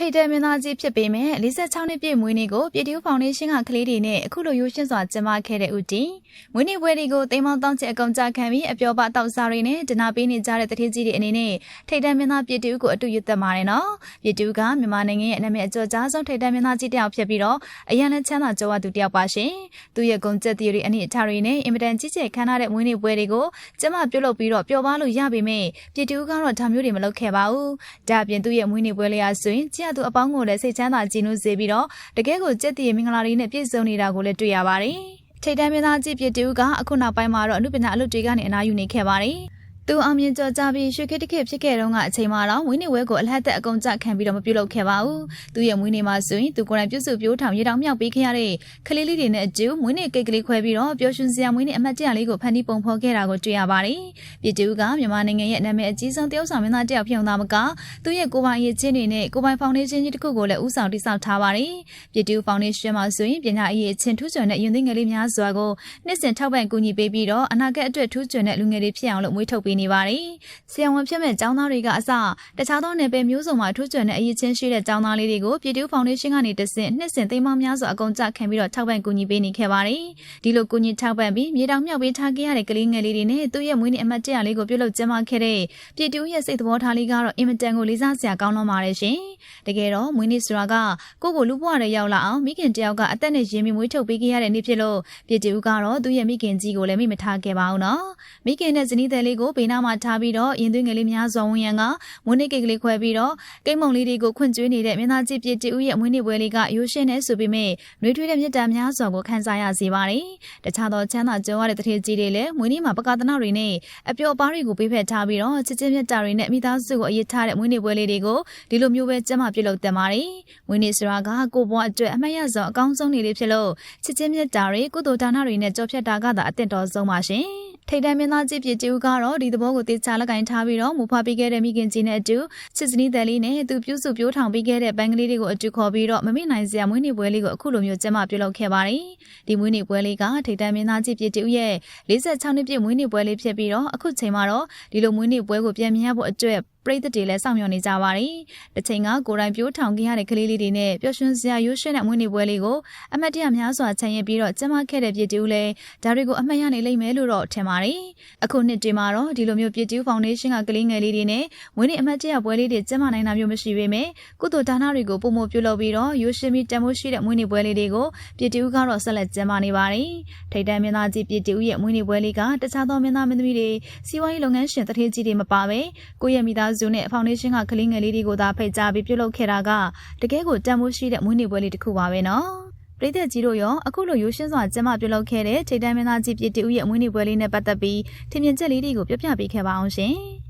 ထိတ်တဲ့မင်းသားကြီးဖြစ်ပေမဲ့46နှစ်ပြည့်မွေးနေ့ကိုပြည်တူးဖောင်ဒေးရှင်းကကလေးတွေနဲ့အခုလိုရိုးရှင်းစွာကျင်းပခဲ့တဲ့ဦးတီမွေးနေ့ပွဲတွေကိုတိမ်မောင်းတောင်းချအကောင်ကြခံပြီးအပျော်ပါတောက်စားတွေနဲ့ဒနာပေးနေကြတဲ့တတိကြီးတွေအနေနဲ့ထိတ်တဲ့မင်းသားပြည်တူးကိုအတူယူသက်ပါတယ်နော်ပြည်တူးကမြန်မာနိုင်ငံရဲ့နာမည်အကျော်ကြားဆုံးထိတ်တဲ့မင်းသားကြီးတစ်ယောက်ဖြစ်ပြီးတော့အရန်နဲ့ချမ်းသာကြွားသူတစ်ယောက်ပါရှင်သူရဲ့ဂုဏ်သက်တွေအနည်းအထားတွေနဲ့အင်မတန်ကြီးကျယ်ခမ်းနားတဲ့မွေးနေ့ပွဲတွေကိုကျမပြုတ်လုပ်ပြီးတော့ပျော်ပါလို့ရပေမဲ့ပြည်တူးကတော့ဒါမျိုးတွေမလုပ်ခဲ့ပါဘူးဒါအပြင်သူ့ရဲ့မွေးနေ့ပွဲလေးအားဆိုရင်ကြည်ရသူအပေါင်းကိုလည်းစိတ်ချမ်းသာကြည်နူးစေပြီးတော့တကယ်ကိုကြက်တည်မင်္ဂလာတွေနဲ့ပြည့်စုံနေတာကိုလည်းတွေ့ရပါတယ်။ထိတ်တန်းမင်းသားကြီးပြစ်တူကအခုနောက်ပိုင်းမှာတော့အမှုပညာအလုပ်တွေကနေအနားယူနေခဲ့ပါတယ်။ သူအောင်မြင်ကြော်ကြပြီးရွှေခေတ်တစ်ခေတ်ဖြစ်ခဲ့တုန်းကအချိန်မှာတော့မွေးနေ့ဝဲကိုအလဟတ်သက်အကုန်ကြခံပြီးတော့မပြုလုပ်ခဲ့ပါဘူး။သူရဲ့မွေးနေ့မှာဆိုရင်သူကိုယ်တိုင်ပြုစုပြိုးထောင်ရေတောင်မြောက်ပေးခဲ့ရတဲ့ကလေးလေးတွေနဲ့အတူမွေးနေ့ကိတ်ကလေးခွဲပြီးတော့ပျော်ရွှင်စရာမွေးနေ့အမှတ်တရလေးကိုဖန်တီးပုံဖော်ခဲ့တာကိုတွေ့ရပါတယ်။ပြည်သူကမြန်မာနိုင်ငံရဲ့နာမည်အကြီးဆုံးတရုတ်ဆောင်မင်းသားတယောက်ဖြစ်ုံသာမကသူရဲ့ကိုပိုင်အရေးချင်းတွေနဲ့ကိုပိုင်ဖောင်ဒေးရှင်းကြီးတစ်ခုကိုလည်းဦးဆောင်တည်ဆောက်ထားပါတယ်။ပြည်သူဖောင်ဒေးရှင်းမှာဆိုရင်ပညာအရေးချင်းထူးချွန်တဲ့ယဉ်သိငယ်လေးများစွာကိုနှစ်စဉ်ထောက်ပံ့ကူညီပေးပြီးတော့အနာဂတ်အတွက်ထူးချွန်တဲ့လူငယ်တွေဖြစ်အောင်လို့မွေးထုတ်ပေးနေပါတယ်။ဆရာဝန်ဖြစ်မဲ့ကျောင်းသားတွေကအစတခြားသောနယ်ပယ်မျိုးစုံမှာထူးချွန်တဲ့အရေးချင်းရှိတဲ့ကျောင်းသားလေးတွေကိုပြည်သူဖောင်ဒေးရှင်းကနေတဆင့်နှစ်စဉ်သိမ်းပေါင်းများစွာအကုန်ကြခံပြီးတော့ထောက်ပံ့ကူညီပေးနေခဲ့ပါတယ်။ဒီလိုကူညီထောက်ပံ့ပြီးမြေတောင်မြောက်ပေးထားခဲ့ရတဲ့ကလေးငယ်လေးတွေနဲ့သူ့ရဲ့မွေးနေ့အမှတ်တရလေးကိုပြုလုပ်ကျင်းပခဲ့တဲ့ပြည်သူရဲ့စိတ်သဘောထားလေးကတော့အင်မတန်ကိုလေးစားစရာကောင်းလွန်ပါတယ်ရှင်။တကယ်တော့မွေးနေ့ဆိုတာကကိုကိုလူဘွားတွေရောက်လာအောင်မိခင်တယောက်ကအသက်နဲ့ရင်းမိမွေးထုတ်ပေးခဲ့ရတဲ့နေ့ဖြစ်လို့ပြည်သူကတော့သူ့ရဲ့မိခင်ကြီးကိုလည်းမိမထားခဲ့ပါဘူးနော်။မိခင်နဲ့ဇနီးသည်လေးကိုဘေးနားမှာထားပြီးတော့ရင်သွေးငယ်လေးများစွာဝန်ရံကမွေးနေ့ကိတ်ကလေးခွဲပြီးတော့ကိတ်မုံလေးတွေကိုခွင့်ကျွေးနေတဲ့မင်းသားကြီးပြည်တူရဲ့မွေးနေ့ပွဲလေးကရိုးရှင်းနေဆိုပေမဲ့နှွေးထွေးတဲ့မြတ်တာများစွာကိုခံစားရစေပါတယ်။တခြားသောချမ်းသာကြွယ်ဝတဲ့တထေကြီးတွေလည်းမွေးနေ့မှာပကသနာတွေနဲ့အပျော်ပါးတွေကိုပေးဖက်ထားပြီးတော့ချစ်ချင်းမြတ်တာတွေနဲ့မိသားစုကိုအရေးထားတဲ့မွေးနေ့ပွဲလေးတွေကိုဒီလိုမျိုးပဲကျမပြုလုပ်တတ်ပါတယ်။မွေးနေ့ဆိုတာကကိုဘွားအတွက်အမှတ်ရဆုံးအကောင်းဆုံးနေ့လေးဖြစ်လို့ချစ်ချင်းမြတ်တာတွေကုသိုလ်ဒါနတွေနဲ့ကြော်ဖြတ်တာကသာအသင့်တော်ဆုံးပါရှင်။ ထိတ်တန်းမင်းသားကြီးပြည်တူကတော့ဒီသဘောကိုတေချာလက်ကင်ထားပြီးတော့မူဖွားပေးခဲ့တဲ့မိခင်ကြီးနဲ့အတူချစ်စနီးတယ်လေးနဲ့သူပြုစုပြိုးထောင်ပေးခဲ့တဲ့ဘန်ကလေးတွေကိုအတူခေါ်ပြီးတော့မမေ့နိုင်စရာမွေးနေ့ပွဲလေးကိုအခုလိုမျိုးကျင်းပပြုလုပ်ခဲ့ပါတယ်။ဒီမွေးနေ့ပွဲလေးကထိတ်တန်းမင်းသားကြီးပြည်တူရဲ့46နှစ်ပြည့်မွေးနေ့ပွဲလေးဖြစ်ပြီးတော့အခုချိန်မှာတော့ဒီလိုမွေးနေ့ပွဲကိုပြန်မြင်ရဖို့အတွက်ပရိသတ်တွေလည်းစောင့်မျှော်နေကြပါတယ်။တစ်ချိန်ကကိုယ်တိုင်ပြိုးထောင်ခဲ့ရတဲ့ကလေးလေးတွေနဲ့ပျော်ရွှင်စရာရိုးရှင်းတဲ့မွေးနေ့ပွဲလေးကိုအမတ်တရများစွာခြံရပြီးတော့ကျင်းပခဲ့တဲ့ပြည်တူလည်းဒါတွေကိုအမှတ်ရနေလိမ့်မယ်လို့တော့ထင်ပါတယ်။အခုနှစ်ဒီမှာတော့ဒီလိုမျိုးပြည်တူဖောင်ဒေးရှင်းကကလေးငယ်လေးတွေနဲ့မွေးနေ့အမတ်တရပွဲလေးတွေကျင်းပနိုင်တာမျိုးမရှိပေမဲ့ကုသိုလ်ဒါနတွေကိုပုံမပြုလုပ်ပြီးတော့ရိုးရှင်းပြီးတန်ဖိုးရှိတဲ့မွေးနေ့ပွဲလေးတွေကိုပြည်တူကတော့ဆက်လက်ကျင်းပနေပါတယ်။ထိတ်တန်းမင်းသားကြီးပြည်တူရဲ့မွေးနေ့ပွဲလေးကတခြားသောမင်းသားမင်းသမီးတွေစီးပွားရေးလုပ်ငန်းရှင်တထေးကြီးတွေမပါပဲကိုယ့်ရဲ့မိသားစုနဲ့ဖောင်ဒေးရှင်းကကလေးငယ်လေးတွေကိုသာဖိတ်ကြားပြီးပြုလုပ်ခဲ့တာကတကယ်ကိုတန်ဖိုးရှိတဲ့မွေးနေ့ပွဲလေးတစ်ခုပါပဲနော်ပရိသတ်ကြီးတို့ရောအခုလိုရိုးရှင်းစွာကျင်းပပြုလုပ်ခဲ့တဲ့ထိတ်တန်းမင်းသားကြီးပြည်တူရဲ့အမွေးနေ့ပွဲလေးနဲ့ပတ်သက်ပြီးထင်မြင်ချက်လေးတွေကိုပြပြပေးခဲ့ပါအောင်ရှင်။